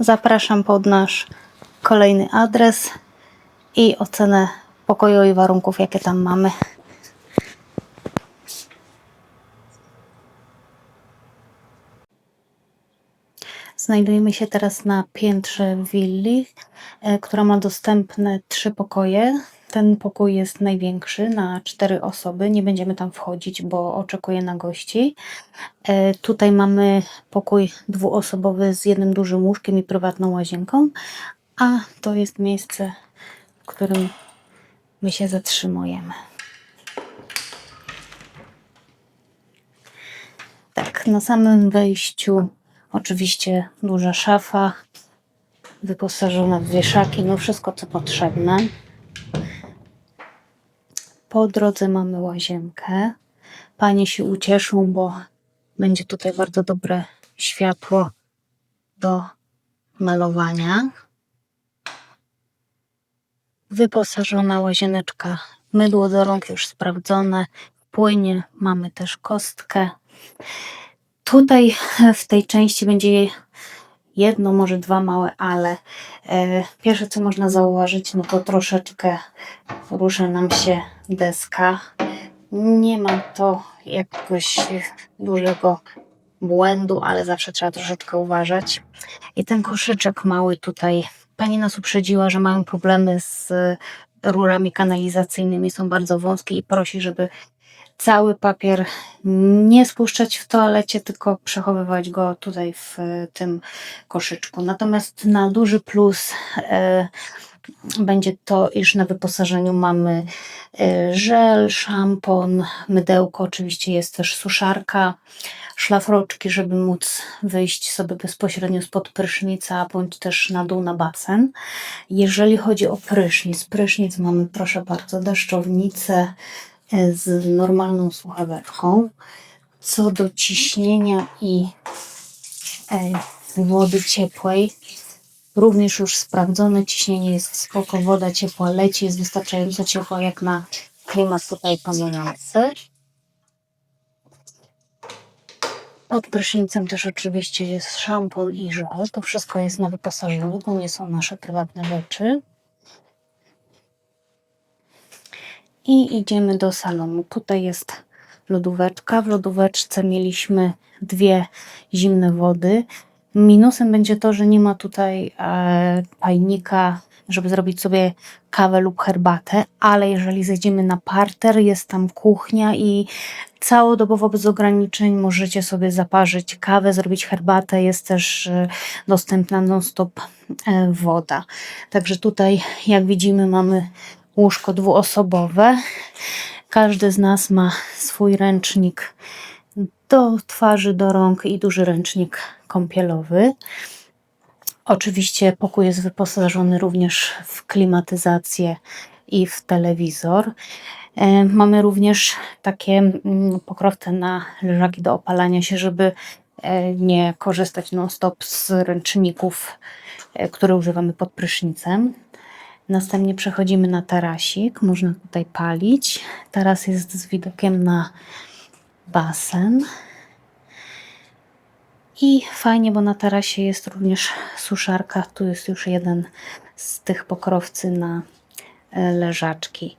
zapraszam pod nasz kolejny adres i ocenę pokoju i warunków, jakie tam mamy. Znajdujemy się teraz na piętrze willi, e, która ma dostępne trzy pokoje. Ten pokój jest największy na cztery osoby. Nie będziemy tam wchodzić, bo oczekuję na gości. E, Tutaj mamy pokój dwuosobowy z jednym dużym łóżkiem i prywatną łazienką, a to jest miejsce, w którym my się zatrzymujemy. Tak, na samym wejściu oczywiście duża szafa, wyposażona w wieszaki, no wszystko co potrzebne. Po drodze mamy łazienkę. Panie się ucieszą, bo będzie tutaj bardzo dobre światło do malowania. Wyposażona łazieneczka, mydło do rąk już sprawdzone, płynie, mamy też kostkę. Tutaj w tej części będzie jedno, może dwa małe ale. E, Pierwsze, co można zauważyć, no to troszeczkę rusza nam się deska. Nie ma to jakiegoś dużego błędu, ale zawsze trzeba troszeczkę uważać. I ten koszyczek mały tutaj, pani nas uprzedziła, że mają problemy z rurami kanalizacyjnymi, są bardzo wąskie i prosi, żeby cały papier nie spuszczać w toalecie, tylko przechowywać go tutaj w e, tym koszyczku. Natomiast na duży plus e, będzie to, iż na wyposażeniu mamy e, żel, szampon, mydełko, oczywiście jest też suszarka, szlafroczki, żeby móc wyjść sobie bezpośrednio spod prysznica, bądź też na dół na basen. Jeżeli chodzi o prysznic, prysznic mamy proszę bardzo deszczownicę, z normalną słuchaweczką. Co do ciśnienia i e, wody ciepłej, również już sprawdzone ciśnienie jest spoko, woda ciepła leci, jest wystarczająco ciepła jak na klimat tutaj panujący. Pod prysznicem też oczywiście jest szampon i żel. To wszystko jest na wyposażeniu, to nie są nasze prywatne rzeczy. I idziemy do salonu. Tutaj jest lodóweczka. W lodóweczce mieliśmy dwie zimne wody. Minusem będzie to, że nie ma tutaj e, pajnika, żeby zrobić sobie kawę lub herbatę, ale jeżeli zejdziemy na parter, jest tam kuchnia i całodobowo bez ograniczeń możecie sobie zaparzyć kawę, zrobić herbatę. Jest też e, dostępna non-stop e, woda. Także tutaj, jak widzimy, mamy łóżko dwuosobowe. Każdy z nas ma swój ręcznik do twarzy, do rąk i duży ręcznik kąpielowy. Oczywiście pokój jest wyposażony również w klimatyzację i w telewizor. E, Mamy również takie mm, pokrowce na leżaki do opalania się, żeby e, nie korzystać non-stop z ręczników, e, które używamy pod prysznicem. Następnie przechodzimy na tarasik. Można tutaj palić. Taras jest z widokiem na basen. I fajnie, bo na tarasie jest również suszarka. Tu jest już jeden z tych pokrowcy na e, leżaczki.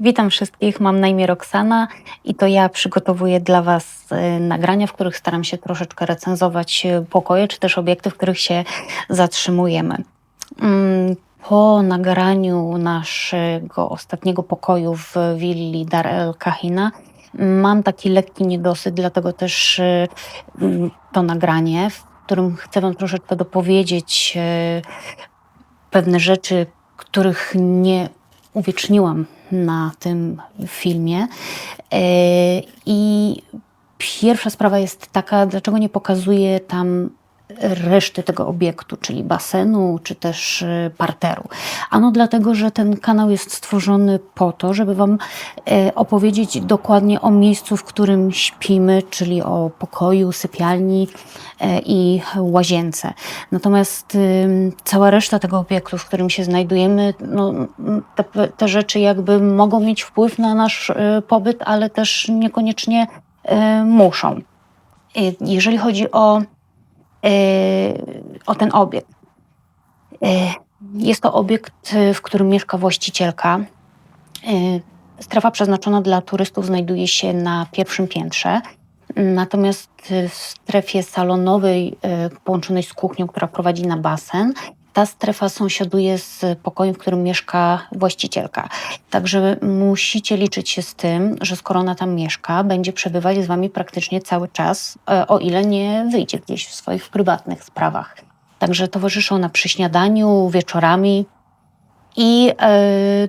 Witam wszystkich, mam na imię Roxana i to ja przygotowuję dla Was e, nagrania, w których staram się troszeczkę recenzować e, pokoje, czy też obiekty, w których się zatrzymujemy. Mm, Po nagraniu naszego ostatniego pokoju w willi Dar el Kahina mam taki lekki niedosyt, dlatego też e, mm, to nagranie, w którym chcę Wam troszeczkę dopowiedzieć pewne rzeczy, których nie uwieczniłam na tym filmie. E, I pierwsza sprawa jest taka, dlaczego nie pokazuję tam reszty tego obiektu, czyli basenu, czy też e, parteru. Ano dlatego, że ten kanał jest stworzony po to, żeby Wam e, opowiedzieć dokładnie o miejscu, w którym śpimy, czyli o pokoju, sypialni e, i łazience. Natomiast ym, cała reszta tego obiektu, w którym się znajdujemy, no, te, te rzeczy jakby mogą mieć wpływ na nasz e, pobyt, ale też niekoniecznie e, muszą. Jeżeli chodzi o o ten obiekt. Jest to obiekt, w którym mieszka właścicielka. Strefa przeznaczona dla turystów znajduje się na pierwszym piętrze. Natomiast w strefie salonowej, połączonej z kuchnią, która prowadzi na basen, ta strefa sąsiaduje z pokojem, w którym mieszka właścicielka. Także musicie liczyć się z tym, że skoro ona tam mieszka, będzie przebywać z wami praktycznie cały czas, e, o ile nie wyjdzie gdzieś w swoich prywatnych sprawach. Także towarzyszy ona przy śniadaniu, wieczorami i e,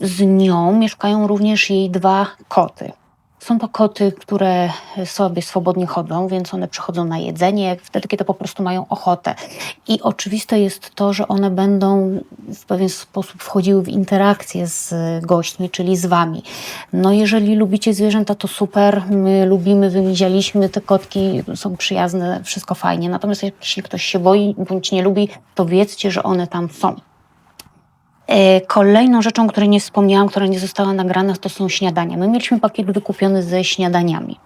z nią mieszkają również jej dwa koty. Są to koty, które sobie swobodnie chodzą, więc one przychodzą na jedzenie wtedy, kiedy po prostu mają ochotę. I oczywiste jest to, że one będą w pewien sposób wchodziły w interakcję z gośćmi, czyli z wami. No jeżeli lubicie zwierzęta, to super, my lubimy, wymizialiśmy, te kotki są przyjazne, wszystko fajnie. Natomiast jeśli ktoś się boi bądź nie lubi, to wiedzcie, że one tam są. E, kolejną rzeczą, o której nie wspomniałam, która nie została nagrana, to są śniadania. My mieliśmy pakiet wykupiony ze śniadaniami.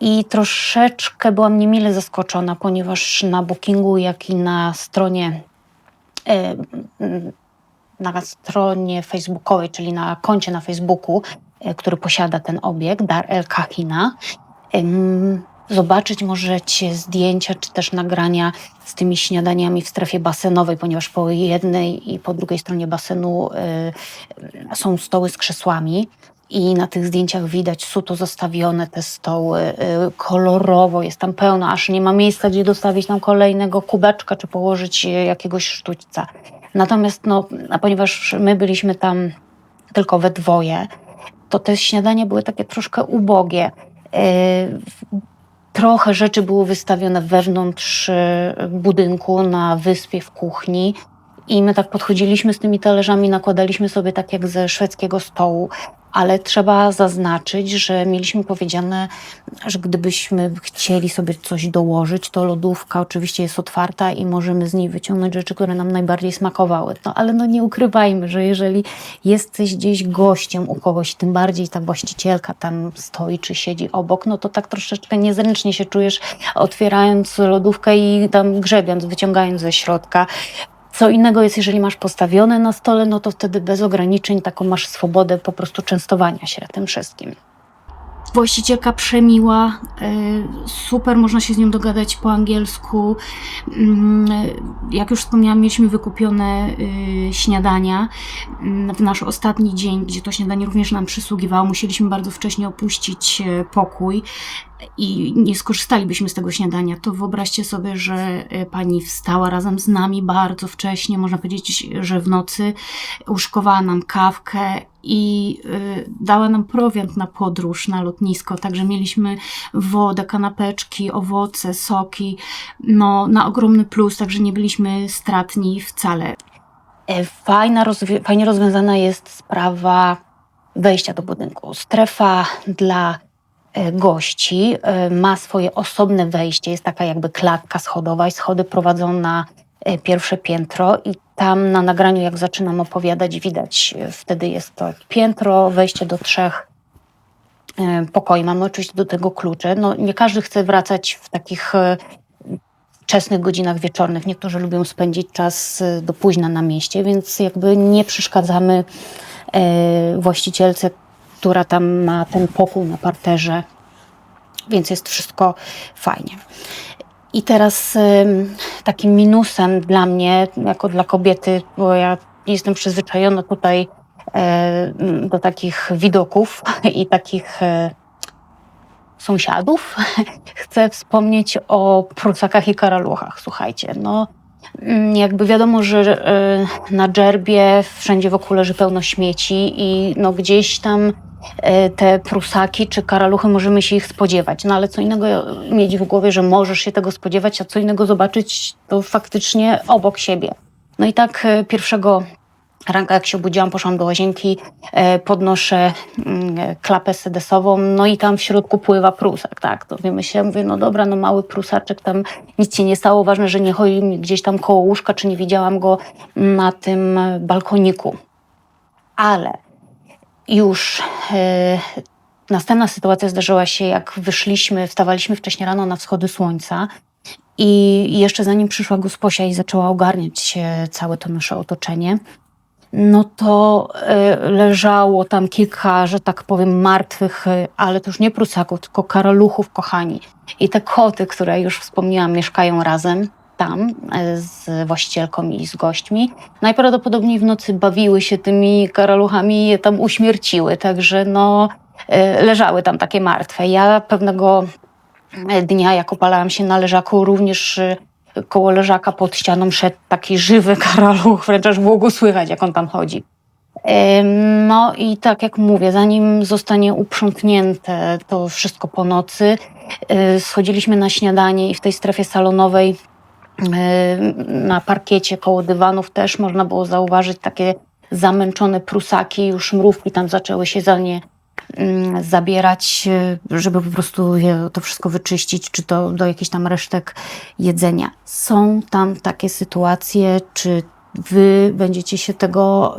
I troszeczkę byłam niemile zaskoczona, ponieważ na bookingu, jak i na stronie e, na stronie facebookowej, czyli na koncie na Facebooku, e, który posiada ten obiekt, Dar El Kahina, Zobaczyć możecie zdjęcia czy też nagrania z tymi śniadaniami w strefie basenowej, ponieważ po jednej i po drugiej stronie basenu y, są stoły z krzesłami. I na tych zdjęciach widać suto zastawione te stoły, y, kolorowo, jest tam pełno, aż nie ma miejsca, gdzie dostawić tam kolejnego kubeczka czy położyć jakiegoś sztućca. Natomiast, no, ponieważ my byliśmy tam tylko we dwoje, to te śniadania były takie troszkę ubogie. Y, Trochę rzeczy było wystawione wewnątrz e, budynku, na wyspie, w kuchni. I my tak podchodziliśmy z tymi talerzami, nakładaliśmy sobie tak jak ze szwedzkiego stołu ale trzeba zaznaczyć, że mieliśmy powiedziane, że gdybyśmy chcieli sobie coś dołożyć, to lodówka oczywiście jest otwarta i możemy z niej wyciągnąć rzeczy, które nam najbardziej smakowały. No ale no nie ukrywajmy, że jeżeli jesteś gdzieś gościem u kogoś, tym bardziej ta właścicielka tam stoi czy siedzi obok, no to tak troszeczkę niezręcznie się czujesz, otwierając lodówkę i tam grzebiąc, wyciągając ze środka. Co innego jest, jeżeli masz postawione na stole, no to wtedy bez ograniczeń taką masz swobodę po prostu częstowania się tym wszystkim. Właścicielka przemiła, e, super, można się z nią dogadać po angielsku. Mm, jak już wspomniałam, mieliśmy wykupione e, śniadania. Mm, w nasz ostatni dzień, gdzie to śniadanie również nam przysługiwało, musieliśmy bardzo wcześnie opuścić e, pokój i nie skorzystalibyśmy z tego śniadania, to wyobraźcie sobie, że pani wstała razem z nami bardzo wcześnie, można powiedzieć, że w nocy uszkowała nam kawkę i y, dała nam prowiant na podróż na lotnisko, także mieliśmy wodę, kanapeczki, owoce, soki, no na ogromny plus, także nie byliśmy stratni wcale. E, fajna, rozwi fajnie rozwiązana jest sprawa wejścia do budynku. Strefa dla e, gości e, ma swoje osobne wejście, jest taka jakby klatka schodowa i schody prowadzą na pierwsze piętro i tam na nagraniu, jak zaczynam opowiadać, widać, e, wtedy jest to piętro, wejście do trzech e, pokoi. Mamy oczywiście do tego klucze. No, nie każdy chce wracać w takich e, wczesnych godzinach wieczornych. Niektórzy lubią spędzić czas do późna na mieście, więc jakby nie przeszkadzamy właścicielce, która tam ma ten pokój na parterze, więc jest wszystko fajnie. I teraz takim minusem dla mnie, jako dla kobiety, bo ja jestem przyzwyczajona tutaj do takich widoków i takich e, sąsiadów, chcę wspomnieć o prusakach i karaluchach. Słuchajcie, no jakby wiadomo, że e, na dżerbie wszędzie wokół leży pełno śmieci i no gdzieś tam E, te prusaki czy karaluchy, możemy się ich spodziewać. No ale co innego mieć w głowie, że możesz się tego spodziewać, a co innego zobaczyć to faktycznie obok siebie. No i tak e, pierwszego ranka, jak się obudziłam, poszłam do łazienki, e, podnoszę mm, klapę sedesową, no i tam w środku pływa prusak, tak, to wiemy się, mówię, no dobra, no mały prusaczek, tam nic się nie stało, ważne, że nie chodzi mi gdzieś tam koło łóżka, czy nie widziałam go na tym balkoniku. Ale już e, następna sytuacja zdarzyła się, jak wyszliśmy, wstawaliśmy wcześniej rano na wschody słońca I jeszcze zanim przyszła gosposia i zaczęła ogarniać e, całe to nasze otoczenie, no to e, leżało tam kilka, że tak powiem, martwych, e, ale to już nie prusaków, tylko karaluchów, kochani. I te koty, które już wspomniałam, mieszkają razem tam e, z właścicielką i z gośćmi. Najprawdopodobniej w nocy bawiły się tymi karaluchami i je tam uśmierciły, także no leżały tam takie martwe. Ja pewnego dnia, jak opalałam się na leżaku, również koło leżaka pod ścianą szedł taki żywy karaluch, wręcz aż było go słychać, jak on tam chodzi. No i tak jak mówię, zanim zostanie uprzątnięte to wszystko po nocy, y, schodziliśmy na śniadanie i w tej strefie salonowej y, na parkiecie koło dywanów też można było zauważyć takie zamęczone prusaki, już mrówki tam zaczęły się za nie zabierać, y, żeby po prostu to wszystko wyczyścić, czy to do jakichś tam resztek jedzenia. Są tam takie sytuacje, czy wy będziecie się tego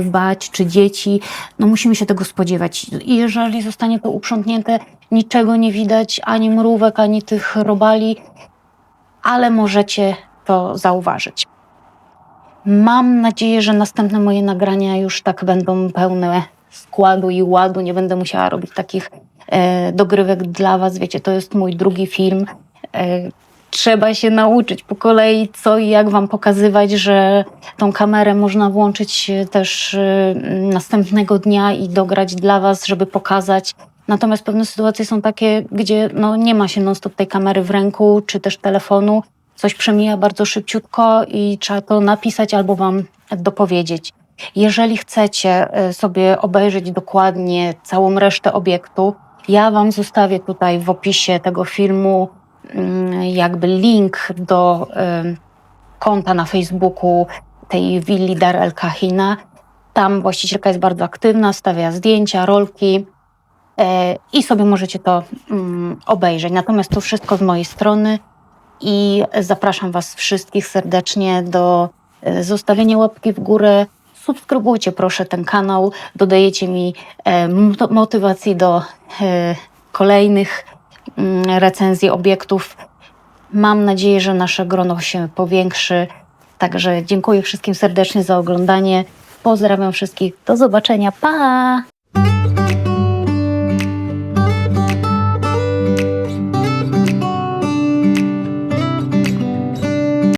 y, bać, czy dzieci. No musimy się tego spodziewać. I jeżeli zostanie to uprzątnięte, niczego nie widać, ani mrówek, ani tych robali, ale możecie to zauważyć. Mam nadzieję, że następne moje nagrania już tak będą pełne składu i ładu. Nie będę musiała robić takich e, dogrywek dla Was. Wiecie, to jest mój drugi film. E, trzeba się nauczyć po kolei, co i jak Wam pokazywać, że tą kamerę można włączyć e, też e, następnego dnia i dograć dla Was, żeby pokazać. Natomiast pewne sytuacje są takie, gdzie no, nie ma się non-stop tej kamery w ręku, czy też telefonu. Coś przemija bardzo szybciutko i trzeba to napisać albo Wam dopowiedzieć. Jeżeli chcecie e, sobie obejrzeć dokładnie całą resztę obiektu, ja Wam zostawię tutaj w opisie tego filmu mm, jakby link do em, konta na Facebooku tej willi Dar El Kahina. Tam właścicielka jest bardzo aktywna, stawia zdjęcia, rolki e, i sobie możecie to mm, obejrzeć. Natomiast to wszystko z mojej strony i zapraszam Was wszystkich serdecznie do zostawienia łapki w górę. Subskrybujcie proszę ten kanał, dodajecie mi e, mot- motywacji do e, kolejnych mm, recenzji obiektów. Mam nadzieję, że nasze grono się powiększy. Także dziękuję wszystkim serdecznie za oglądanie. Pozdrawiam wszystkich. Do zobaczenia. Pa!